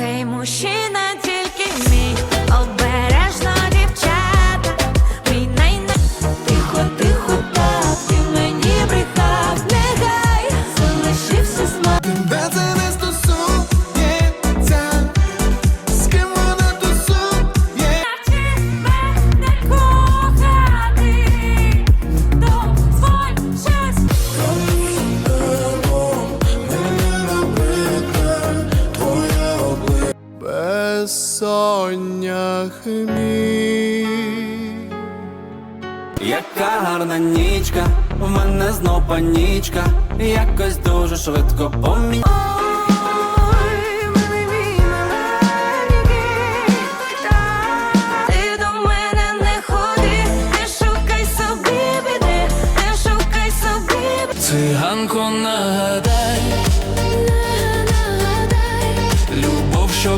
Цей мужчина тільки мій, обережно дівчата, мій найна... Тихо, тихо, та ти мені брехав, негай залишився з Тебе Безсоння хміль. Яка гарна нічка, в мене знов панічка, якось дуже швидко помі... Ой, милий мій маленький, так. Ти до мене не ходи, не шукай собі біди, не шукай собі біди. Циганко нагадай, Нагадай, любов, що